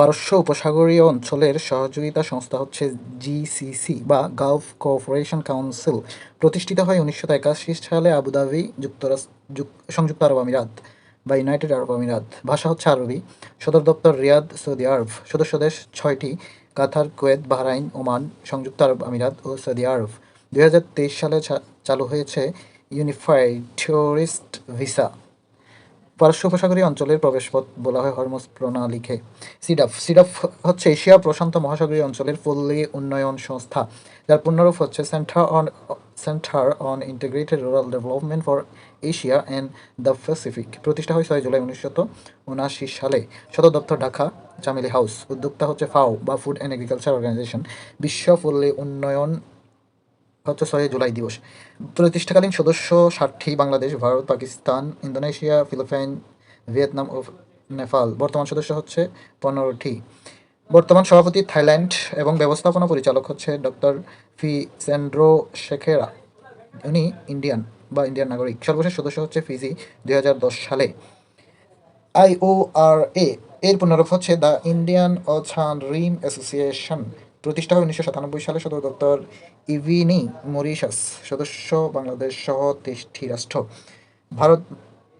পারস্য উপসাগরীয় অঞ্চলের সহযোগিতা সংস্থা হচ্ছে জিসিসি বা গালফ কোঅপারেশন কাউন্সিল। প্রতিষ্ঠিত হয় উনিশশো একাশি সালে আবুধাবি যুক্তরাষ্ট্র যুক- সংযুক্ত আরব আমিরাত বা ইউনাইটেড আরব আমিরাত। ভাষা হচ্ছে আরবি। সদর দপ্তর রিয়াদ সৌদি আরব। সদস্য দেশ ছয়টি, কাতার, কুয়েত, বাহরাইন, ওমান, সংযুক্ত আরব আমিরাত ও সৌদি আরব। দুই হাজার তেইশ সালে চালু হয়েছে ইউনিফাইড টুরিস্ট ভিসা। পারস্য উপসাগরীয় অঞ্চলের প্রবেশপথ বলা হয় হরমোজ প্রণালীকে। সিডাফ সিডাফ হচ্ছে এশিয়া প্রশান্ত মহাসাগরীয় অঞ্চলের পল্লী উন্নয়ন সংস্থা, যার পূর্ণরূপ হচ্ছে centre on centre on integrated rural development for Asia and the Pacific প্রতিষ্ঠা হয় ছয় জুলাই উনিশশো উনআশি সালে। সদর দপ্তর ঢাকা চামেলি হাউস উদ্যোক্তা হচ্ছে ফাও বা ফুড অ্যান্ড এগ্রিকালচার অর্গানাইজেশন বিশ্ব পল্লী উন্নয়ন হচ্ছে ছয় জুলাই দিবস। প্রতিষ্ঠাকালীন সদস্য ষাটটি Bangladesh, Bharat, Pakistan, Indonesia, Philippine, Vietnam ও নেপাল। বর্তমান সদস্য হচ্ছে পনেরোটি। বর্তমান সভাপতি থাইল্যান্ড এবং ব্যবস্থাপনা পরিচালক হচ্ছে ডক্টর ফি সেন্ড্রো শেখেরা। উনি ইন্ডিয়ান বা ইন্ডিয়ান নাগরিক। সর্বশেষ সদস্য হচ্ছে ফিজি দুই হাজার দশ সালে। আইওআরএ এর পুনরূপ হচ্ছে the Indian ocean rim association. প্রতিষ্ঠা হয় উনিশশো সাতানব্বই সালে সদর দপ্তর ইভিনি মরিশাস সদস্য বাংলাদেশ সহ তেইশটি রাষ্ট্র। ভারত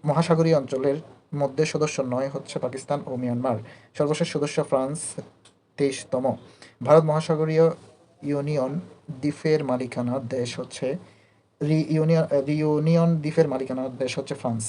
মহাসাগরীয় অঞ্চলের মধ্যে সদস্য নয় হচ্ছে পাকিস্তান ও মিয়ানমার। সর্বশেষ সদস্য ফ্রান্স তেইশতম। ভারত মহাসাগরীয় ইউনিয়ন দ্বীপের মালিকানা দেশ হচ্ছে রি ইউনিয়ন রিউনিয়ন দ্বীপের মালিকানা দেশ হচ্ছে ফ্রান্স।